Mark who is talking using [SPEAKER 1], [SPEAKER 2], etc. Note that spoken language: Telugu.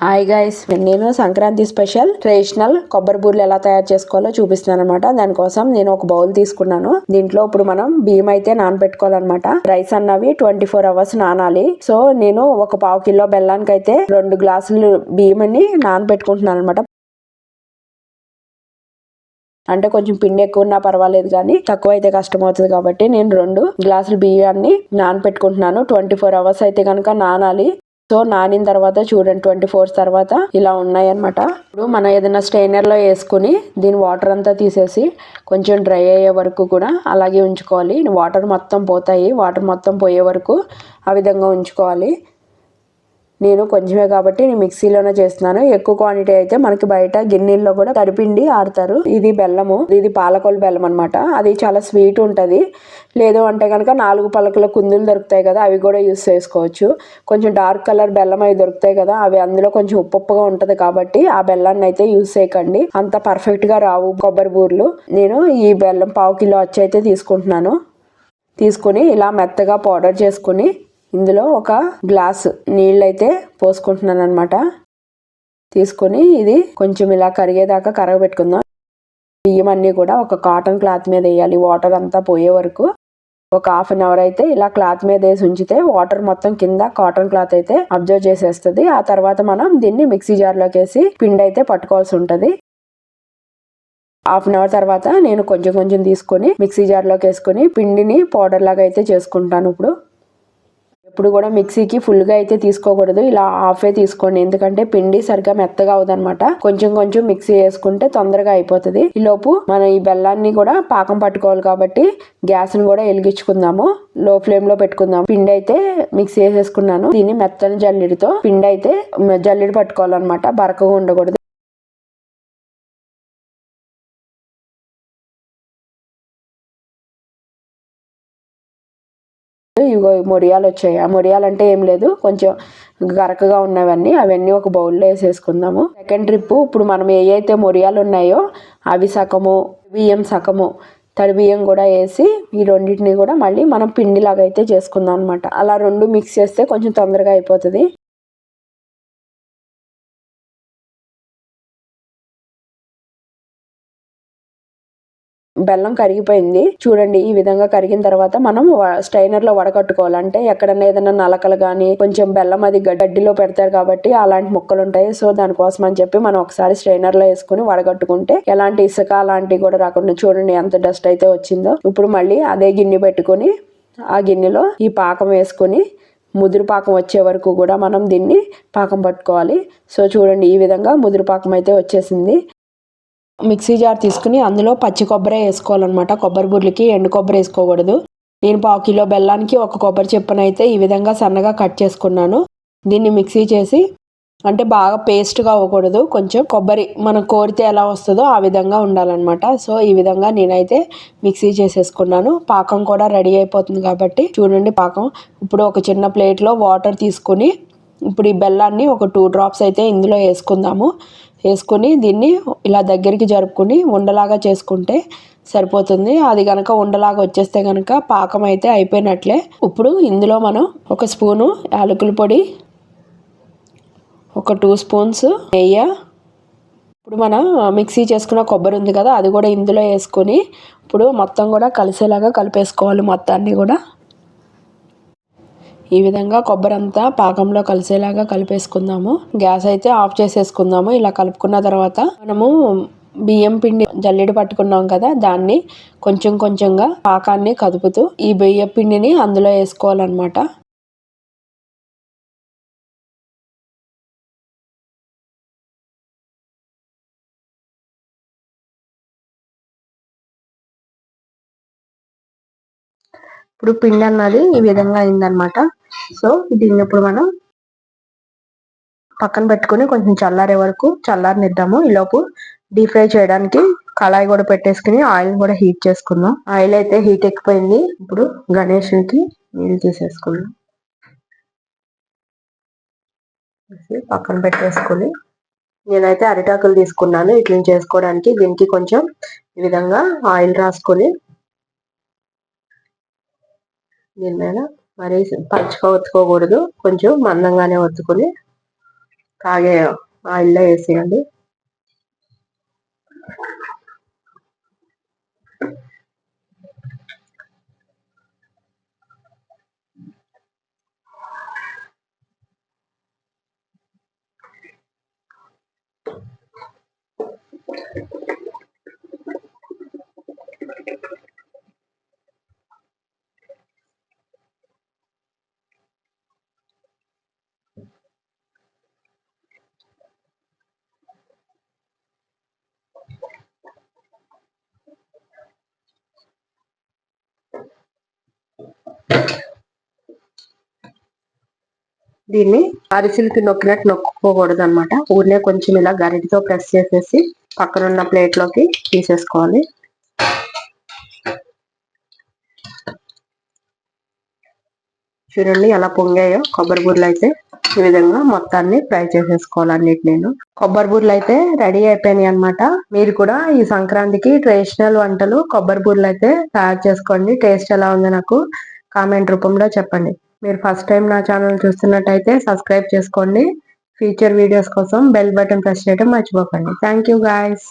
[SPEAKER 1] హాయ్ గైస్ నేను సంక్రాంతి స్పెషల్ ట్రెడిషనల్ కొబ్బరి బూరెలు ఎలా తయారు చేసుకోవాలో చూపిస్తున్నాను అనమాట దానికోసం నేను ఒక బౌల్ తీసుకున్నాను. దీంట్లో ఇప్పుడు మనం బియ్యం అయితే నానబెట్టుకోవాలన్నమాట. రైస్ అన్నవి ట్వంటీ ఫోర్ అవర్స్ నానాలి. సో నేను ఒక పావు కిలో బెల్లానికి అయితే రెండు గ్లాసులు బియ్యంని నానబెట్టుకుంటున్నాను అనమాట అంటే కొంచెం పిండి ఎక్కువ ఉన్నా పర్వాలేదు కానీ తక్కువ అయితే కష్టం అవుతుంది కాబట్టి నేను రెండు గ్లాసులు బియ్యాన్ని నానపెట్టుకుంటున్నాను ట్వంటీ ఫోర్ అవర్స్ అయితే కనుక నానాలి. సో నానిన తర్వాత చూడండి ట్వంటీ ఫోర్స్ తర్వాత ఇలా ఉన్నాయన్నమాట. ఇప్పుడు మనం ఏదైనా స్ట్రైనర్లో వేసుకుని దీని వాటర్ అంతా తీసేసి కొంచెం డ్రై అయ్యే వరకు కూడా అలాగే ఉంచుకోవాలి. వాటర్ మొత్తం పోతాయి వాటర్ మొత్తం పోయే వరకు ఆ విధంగా ఉంచుకోవాలి. నేను కొంచెమే కాబట్టి నేను మిక్సీలోనే చేస్తున్నాను. ఎక్కువ క్వాంటిటీ అయితే మనకి బయట గిన్నెల్లో కూడా తడిపిండి ఆడతారు ఇది బెల్లము. ఇది పాలకొల్ బెల్లం అనమాట అది చాలా స్వీట్ ఉంటుంది. లేదు అంటే కనుక నాలుగు పలకల కుందులు దొరుకుతాయి కదా అవి కూడా యూస్ చేసుకోవచ్చు. కొంచెం డార్క్ కలర్ బెల్లం అవి దొరుకుతాయి కదా అవి అందులో కొంచెం ఉప్పుగా ఉంటుంది కాబట్టి ఆ బెల్లాన్ని అయితే యూస్ చేయకండి. అంత పర్ఫెక్ట్గా రావు కొబ్బరి బూర్లు. నేను ఈ బెల్లం పావు కిలో వచ్చి అయితే తీసుకుంటున్నాను. తీసుకుని ఇలా మెత్తగా పౌడర్ చేసుకుని ఇందులో ఒక గ్లాస్ నీళ్ళైతే పోసుకుంటున్నాను అనమాట తీసుకొని ఇది కొంచెం ఇలా కరిగేదాకా కరగబెట్టుకుందాం. బియ్యం అన్నీ కూడా ఒక కాటన్ క్లాత్ మీద వేయాలి. వాటర్ అంతా పోయే వరకు ఒక హాఫ్ అన్ అవర్ అయితే ఇలా క్లాత్ మీద వేసి ఉంచితే వాటర్ మొత్తం కింద కాటన్ క్లాత్ అయితే అబ్జర్వ్ చేసేస్తుంది. ఆ తర్వాత మనం దీన్ని మిక్సీ జార్లోకి వేసి పిండి అయితే పట్టుకోవాల్సి ఉంటుంది. హాఫ్ అన్ అవర్ తర్వాత నేను కొంచెం కొంచెం తీసుకొని మిక్సీ జార్లోకి వేసుకొని పిండిని పౌడర్ లాగా అయితే చేసుకుంటాను ఇప్పుడు. ఎప్పుడు కూడా మిక్సీకి ఫుల్గా అయితే తీసుకోకూడదు. ఇలా హాఫే తీసుకోండి. ఎందుకంటే పిండి సరిగ్గా మెత్తగా అవుదనమాట కొంచెం కొంచెం మిక్సీ వేసుకుంటే తొందరగా అయిపోతుంది. ఈ లోపు మనం ఈ బెల్లాన్ని కూడా పాకం పట్టుకోవాలి కాబట్టి గ్యాస్ని కూడా వెలిగించుకుందాము. లో ఫ్లేమ్లో పెట్టుకుందాం పిండి అయితే మిక్సీ వేసేసుకున్నాను దీన్ని మెత్తని జల్లిడితో పిండి అయితే జల్లిడి పట్టుకోవాలన్నమాట. బరకగా ఉండకూడదు. ఇదిగో మొరియాలు వచ్చాయి. ఆ మొరియాలు అంటే ఏం లేదు కొంచెం గరకగా ఉన్నవన్నీ అవన్నీ ఒక బౌల్లో వేసేసుకుందాము. సెకండ్ ట్రిప్ ఇప్పుడు మనం ఏ అయితే ఉన్నాయో అవి సగము బియ్యం సగము తడి బియ్యం కూడా వేసి ఈ రెండింటిని కూడా మళ్ళీ మనం పిండిలాగా అయితే చేసుకుందాం అనమాట అలా రెండు మిక్స్ చేస్తే కొంచెం తొందరగా అయిపోతుంది. బెల్లం కరిగిపోయింది. చూడండి ఈ విధంగా కరిగిన తర్వాత మనం స్టైనర్లో వడకట్టుకోవాలి అంటే ఎక్కడన్నా ఏదైనా నలకలు కానీ కొంచెం బెల్లం అది గడ్డిలో పెడతారు కాబట్టి అలాంటి ముక్కలు ఉంటాయి. సో దానికోసం అని చెప్పి మనం ఒకసారి స్ట్రైనర్లో వేసుకుని వడగట్టుకుంటే ఎలాంటి ఇసుక అలాంటివి కూడా రాకుండా చూడండి ఎంత డస్ట్ అయితే వచ్చిందో. ఇప్పుడు మళ్ళీ అదే గిన్నె పెట్టుకుని ఆ గిన్నెలో ఈ పాకం వేసుకొని ముదురు పాకం వచ్చే వరకు కూడా మనం దీన్ని పాకం పట్టుకోవాలి. సో చూడండి ఈ విధంగా ముదురు పాకం అయితే వచ్చేసింది. మిక్సీ జార్ తీసుకుని అందులో పచ్చి కొబ్బరి వేసుకోవాలన్నమాట. కొబ్బరి బుర్లకి ఎండు కొబ్బరి వేసుకోకూడదు. నేను పావు కిలో బెల్లానికి ఒక కొబ్బరి చెప్పున అయితే ఈ విధంగా సన్నగా కట్ చేసుకున్నాను. దీన్ని మిక్సీ చేసి అంటే బాగా పేస్ట్గా అవ్వకూడదు. కొంచెం కొబ్బరి మనం కోరితే ఎలా వస్తుందో ఆ విధంగా ఉండాలన్నమాట. సో ఈ విధంగా నేనైతే మిక్సీ చేసేసుకున్నాను. పాకం కూడా రెడీ అయిపోతుంది కాబట్టి చూడండి పాకం. ఇప్పుడు ఒక చిన్న ప్లేట్లో వాటర్ తీసుకుని ఇప్పుడు ఈ బెల్లాన్ని ఒక టూ డ్రాప్స్ అయితే ఇందులో వేసుకుందాము. వేసుకొని దీన్ని ఇలా దగ్గరికి జరుపుకొని ఉండలాగా చేసుకుంటే సరిపోతుంది. అది కనుక ఉండలాగా వచ్చేస్తే కనుక పాకం అయితే అయిపోయినట్లే. ఇప్పుడు ఇందులో మనం ఒక స్పూను యాలకుల పొడి ఒక టూ స్పూన్స్ నెయ్యి. ఇప్పుడు మనం మిక్సీ చేసుకున్న కొబ్బరి ఉంది కదా అది కూడా ఇందులో వేసుకొని ఇప్పుడు మొత్తం కూడా కలిసేలాగా కలిపేసుకోవాలి మొత్తాన్ని కూడా. ఈ విధంగా కొబ్బరి అంతా పాకంలో కలిసేలాగా కలిపేసుకుందాము. గ్యాస్ అయితే ఆఫ్ చేసేసుకుందాము. ఇలా కలుపుకున్న తర్వాత మనము బియ్యం పిండి జల్లెడ పట్టుకున్నాం కదా దాన్ని కొంచెం కొంచెంగా పాకాన్ని కదుపుతూ ఈ బియ్యం పిండిని అందులో వేసుకోవాలన్నమాట. ఇప్పుడు పిండి అన్నది ఈ విధంగా అయిందనమాట సో దీన్ని ఇప్పుడు మనం పక్కన పెట్టుకుని కొంచెం చల్లారే వరకు చల్లారనిద్దాము. ఈలోపు డీప్ ఫ్రై చేయడానికి కళాయి కూడా పెట్టేసుకుని ఆయిల్ కూడా హీట్ చేసుకుందాం. ఆయిల్ అయితే హీట్ ఎక్కిపోయింది. ఇప్పుడు గణేషునికి నీళ్ళు తీసేసుకుందాం. పక్కన పెట్టేసుకుని నేనైతే అరిటాకులు తీసుకున్నాను. ఇట్లా చేసుకోవడానికి దీనికి కొంచెం ఈ విధంగా ఆయిల్ రాసుకొని దీని మీద మరీ పలుచగా ఒత్తుకోకూడదు. కొంచెం మందంగానే ఒత్తుకొని
[SPEAKER 2] కాగే ఆయిల్లో వేసేయండి. దీన్ని అరిసెలకి నొక్కినట్టు నొక్కుకోకూడదు అనమాట ఊరినే కొంచెం ఇలా గరిటితో ప్రెస్ చేసేసి పక్కనున్న ప్లేట్లోకి తీసేసుకోవాలి. చూడండి ఎలా పొంగాయో. కొబ్బరి బూరలు అయితే ఈ విధంగా మొత్తాన్ని ఫ్రై చేసేసుకోవాలి అన్నిటి నేను కొబ్బరి బూరలు అయితే రెడీ అయిపోయినాయి అనమాట మీరు కూడా ఈ సంక్రాంతికి ట్రెడిషనల్ వంటలు కొబ్బరి బూరలు అయితే తయారు చేసుకోండి. టేస్ట్ ఎలా ఉందో నాకు కామెంట్ రూపంలో చెప్పండి. మీరు ఫస్ట్ టైం నా ఛానల్ చూస్తున్నట్టయితే సబ్స్క్రైబ్ చేసుకోండి. ఫ్యూచర్ వీడియోస్ కోసం బెల్ బటన్ ప్రెస్ చేయడం మర్చిపోకండి. Thank you guys